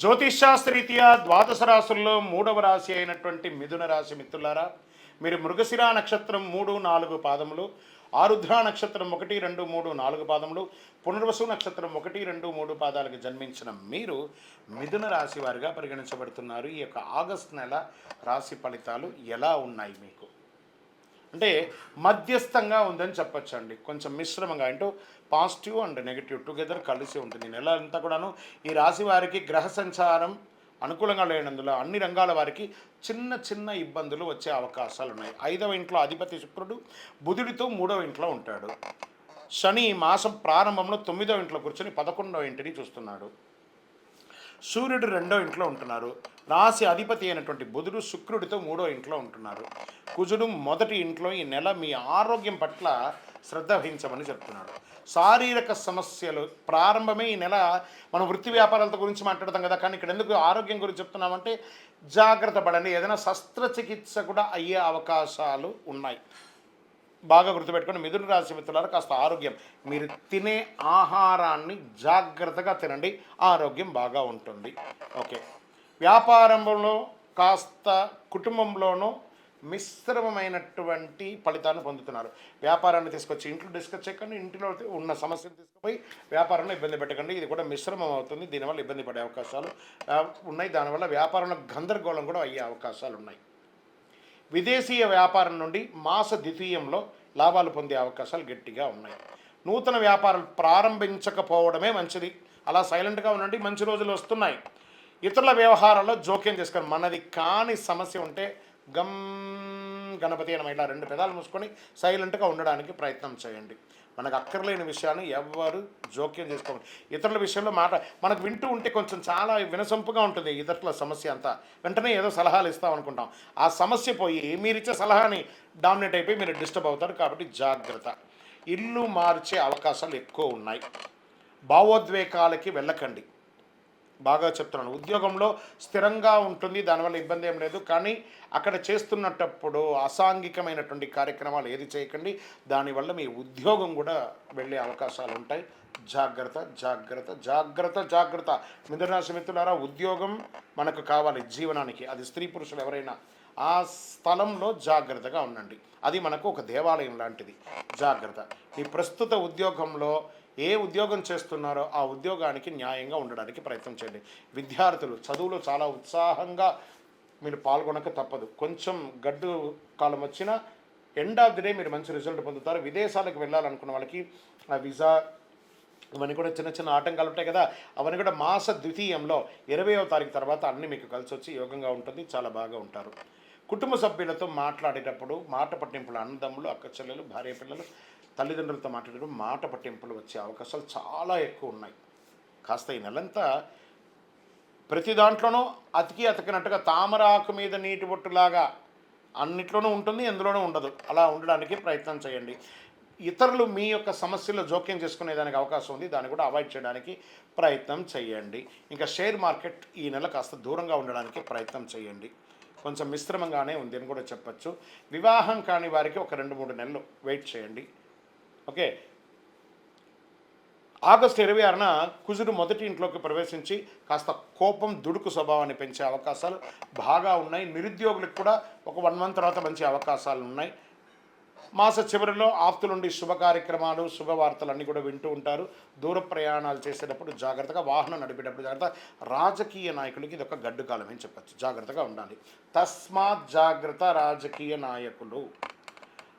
జ్యోతిష్శాస్త్రరీత్యా ద్వాదశ రాశుల్లో మూడవ రాశి అయినటువంటి మిథున రాశి మిత్రులారా మీరు మృగశిర నక్షత్రం మూడు నాలుగు పాదములు ఆరుద్ర నక్షత్రం ఒకటి రెండు మూడు నాలుగు పాదములు పునర్వసు నక్షత్రం ఒకటి రెండు మూడు పాదాలకు జన్మించిన మీరు మిథున రాశి వారిగా పరిగణించబడుతున్నారు. ఈ యొక్క ఆగస్ట్ నెల రాశి ఫలితాలు ఎలా ఉన్నాయి మీకు? అంటే మధ్యస్థంగా ఉందని చెప్పొచ్చు అండి కొంచెం మిశ్రమంగా అంటూ పాజిటివ్ అండ్ నెగిటివ్ టుగెదర్ కలిసి ఉంటుంది. నెల అంతా కూడాను ఈ రాశి వారికి గ్రహ సంచారం అనుకూలంగా లేనందులో అన్ని రంగాల వారికి చిన్న చిన్న ఇబ్బందులు వచ్చే అవకాశాలు ఉన్నాయి. ఐదవ ఇంట్లో అధిపతి శుక్రుడు బుధుడితో మూడవ ఇంట్లో ఉంటాడు. శని మాసం ప్రారంభంలో తొమ్మిదవ ఇంట్లో కూర్చొని పదకొండవ ఇంటిని చూస్తున్నాడు. సూర్యుడు రెండో ఇంట్లో ఉంటున్నారు. రాశి అధిపతి అయినటువంటి బుధుడు శుక్రుడితో మూడో ఇంట్లో ఉంటున్నారు. కుజుడు మొదటి ఇంట్లో ఈ నెల మీ ఆరోగ్యం పట్ల శ్రద్ధ వహించమని చెప్తున్నాడు. శారీరక సమస్యలు ప్రారంభమే ఈ నెల. మనం వృత్తి వ్యాపారాలతో గురించి మాట్లాడతాం కదా కానీ ఇక్కడ ఎందుకు ఆరోగ్యం గురించి చెప్తున్నామంటే జాగ్రత్త పడండి. ఏదైనా శస్త్రచికిత్స కూడా అయ్యే అవకాశాలు ఉన్నాయి. బాగా గుర్తుపెట్టుకొని మిథున రాశి మిత్రులారా కాస్త ఆరోగ్యం. మీరు తినే ఆహారాన్ని జాగ్రత్తగా తినండి. ఆరోగ్యం బాగా ఉంటుంది. ఓకే. వ్యాపారంలో కాస్త కుటుంబంలోనూ మిశ్రమమైనటువంటి ఫలితాన్ని పొందుతున్నారు. వ్యాపారాన్ని తీసుకొచ్చి ఇంట్లో డిస్కస్ చేయకండి. ఇంట్లో ఉన్న సమస్యను తీసుకుపోయి వ్యాపారంలో ఇబ్బంది పెట్టకండి. ఇది కూడా మిశ్రమం అవుతుంది. దీనివల్ల ఇబ్బంది పడే అవకాశాలు ఉన్నాయి. దానివల్ల వ్యాపారంలో గందరగోళం కూడా అయ్యే అవకాశాలు ఉన్నాయి. విదేశీయ వ్యాపారం నుండి మాస ద్వితీయంలో లాభాలు పొందే అవకాశాలు గట్టిగా ఉన్నాయి. నూతన వ్యాపారాలు ప్రారంభించకపోవడమే మంచిది. అలా సైలెంట్గా ఉండండి మంచి రోజులు వస్తున్నాయి. ఇతరుల వ్యవహారాల్లో జోక్యం చేసుకొని మనది కాని సమస్య ఉంటే గమ్ గణపతి అని ఇలా రెండు పెదాలు మూసుకొని సైలెంట్గా ఉండడానికి ప్రయత్నం చేయండి. మనకు అక్కర్లేని విషయాన్ని ఎవ్వరు జోక్యం చేసుకోండి ఇతరుల విషయంలో మాట మనకు వింటూ ఉంటే కొంచెం చాలా వినసొంపుగా ఉంటుంది ఇతరుల సమస్య అంతా. వెంటనే ఏదో సలహాలు ఇస్తాం అనుకుంటాం. ఆ సమస్య పోయి మీరు ఇచ్చే సలహాని డామినేట్ అయిపోయి మీరు డిస్టర్బ్ అవుతారు కాబట్టి జాగ్రత్త. ఇల్లు మార్చే అవకాశాలు ఎక్కువ ఉన్నాయి. భావోద్వేగాలకి వెళ్ళకండి. బాగా చెప్తున్నాను ఉద్యోగంలో స్థిరంగా ఉంటుంది దానివల్ల ఇబ్బంది ఏం లేదు. కానీ అక్కడ చేస్తున్నటప్పుడు అసాంఘికమైనటువంటి కార్యక్రమాలు ఏది చేయకండి దానివల్ల మీ ఉద్యోగం కూడా వెళ్ళే అవకాశాలు ఉంటాయి. జాగ్రత్త జాగ్రత్త జాగ్రత్త జాగ్రత్త. మిథునరాశి మిత్రులారా ఉద్యోగం మనకు కావాలి జీవనానికి. అది స్త్రీ పురుషులు ఎవరైనా ఆ స్థలంలో జాగ్రత్తగా ఉండండి. అది మనకు ఒక దేవాలయం లాంటిది. జాగ్రత్త. మీ ప్రస్తుత ఉద్యోగంలో ఏ ఉద్యోగం చేస్తున్నారో ఆ ఉద్యోగానికి న్యాయంగా ఉండడానికి ప్రయత్నం చేయండి. విద్యార్థులు చదువులో చాలా ఉత్సాహంగా మీరు పాల్గొనక తప్పదు. కొంచెం గడ్డు కాలం వచ్చినా ఎండ్ ఆఫ్ ది డే మీరు మంచి రిజల్ట్ పొందుతారు. విదేశాలకు వెళ్ళాలనుకున్న వాళ్ళకి ఆ వీసా ఇవన్నీ కూడా చిన్న చిన్న ఆటంకాలు ఉంటాయి కదా. అవన్నీ కూడా మాస ద్వితీయంలో ఇరవయో తారీఖు తర్వాత అన్నీ మీకు కలిసి వచ్చి యోగంగా ఉంటుంది. చాలా బాగా ఉంటారు. కుటుంబ సభ్యులతో మాట్లాడేటప్పుడు మాట పట్టింపులు అన్నదమ్ములు అక్క చెల్లెలు భార్య పిల్లలు తల్లిదండ్రులతో మాట్లాడేటప్పుడు మాట పట్టింపులు వచ్చే అవకాశాలు చాలా ఎక్కువ ఉన్నాయి. కాస్త ఈ నెలంతా ప్రతి దాంట్లోనూ అతికి అతికినట్టుగా తామర ఆకు మీద నీటి బొట్టులాగా అన్నిట్లోనూ ఉంటుంది ఎందులోనూ ఉండదు. అలా ఉండడానికి ప్రయత్నం చేయండి. ఇతరులు మీ యొక్క సమస్యల్లో జోక్యం చేసుకునేదానికి అవకాశం ఉంది. దాన్ని కూడా అవాయిడ్ చేయడానికి ప్రయత్నం చేయండి. ఇంకా షేర్ మార్కెట్ ఈ నెల కాస్త దూరంగా ఉండడానికి ప్రయత్నం చేయండి. కొంచెం మిశ్రమంగానే ఉంది అని కూడా చెప్పచ్చు. వివాహం కాని వారికి ఒక రెండు మూడు నెలలు వెయిట్ చేయండి. ఓకే. ఆగస్టు ఇరవై ఆరున కుజుడు మొదటి ఇంట్లోకి ప్రవేశించి కాస్త కోపం దుడుకు స్వభావాన్ని పెంచే అవకాశాలు బాగా ఉన్నాయి. నిరుద్యోగులకు కూడా ఒక వన్ మంత్ తర్వాత మంచి అవకాశాలు ఉన్నాయి. మాస చివరిలో ఆప్తులుండి శుభ కార్యక్రమాలు శుభవార్తలు అన్నీ కూడా వింటూ ఉంటారు. దూర ప్రయాణాలు చేసేటప్పుడు జాగ్రత్తగా వాహనం నడిపేటప్పుడు జాగ్రత్త రాజకీయ నాయకులకి ఇది ఒక గడ్డు కాలం అని చెప్పచ్చు. జాగ్రత్తగా ఉండాలి. తస్మాత్ జాగ్రత్త రాజకీయ నాయకులు.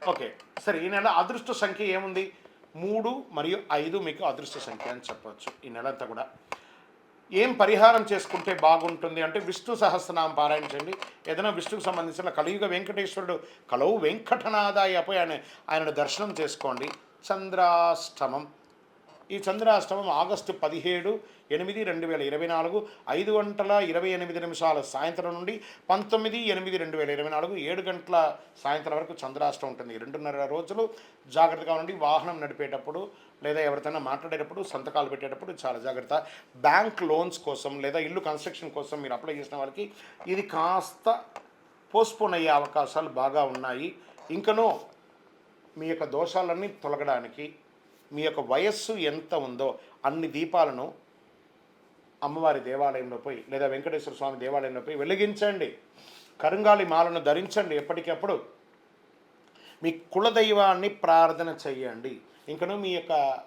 ఓకే సరే ఈ నెల అదృష్ట సంఖ్య ఏముంది? మూడు మరియు ఐదు మీకు అదృష్ట సంఖ్య అని చెప్పవచ్చు ఈ నెల అంతా కూడా. ఏం పరిహారం చేసుకుంటే బాగుంటుంది అంటే విష్ణు సహస్రనామం పారాయణించండి ఏదైనా విష్ణుకు సంబంధించిన కలియుగ వెంకటేశ్వరుడు కలవు వెంకటనాదాయ పోయి ఆయన ఆయన దర్శనం చేసుకోండి. చంద్రాష్టమం. ఈ చంద్రాష్టమం ఆగస్టు పదిహేడు ఎనిమిది రెండు వేల ఇరవై నాలుగు ఐదు గంటల ఇరవై ఎనిమిది నిమిషాల సాయంత్రం నుండి పంతొమ్మిది ఎనిమిది రెండు వేల ఇరవై నాలుగు ఏడు గంటల సాయంత్రం వరకు చంద్రాష్టమం ఉంటుంది. ఈ రెండున్నర రోజులు జాగ్రత్తగా ఉండి వాహనం నడిపేటప్పుడు లేదా ఎవరితోనైనా మాట్లాడేటప్పుడు సంతకాలు పెట్టేటప్పుడు చాలా జాగ్రత్త. బ్యాంక్ లోన్స్ కోసం లేదా ఇల్లు కన్స్ట్రక్షన్ కోసం మీరు అప్లై చేసిన వాళ్ళకి ఇది కాస్త పోస్ట్పోన్ అయ్యే అవకాశాలు బాగా ఉన్నాయి. ఇంకనూ మీ యొక్క దోషాలన్నీ తొలగడానికి మీ యొక్క వయస్సు ఎంత ఉందో అన్ని దీపాలను అమ్మవారి దేవాలయంలో పోయి లేదా వెంకటేశ్వర స్వామి దేవాలయంలో పోయి వెలిగించండి. కరుంగాలి మాలను ధరించండి ఎప్పటికప్పుడు. మీ కులదైవాన్ని ప్రార్థన చేయండి ఇంకను మీ యొక్క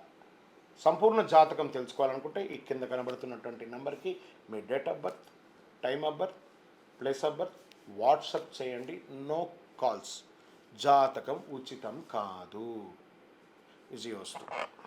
సంపూర్ణ జాతకం తెలుసుకోవాలనుకుంటే ఈ కింద కనబడుతున్నటువంటి నెంబర్కి మీ date of birth time of birth place of birth WhatsApp చేయండి. No calls. జాతకం ఉచితం కాదు. Ziosto.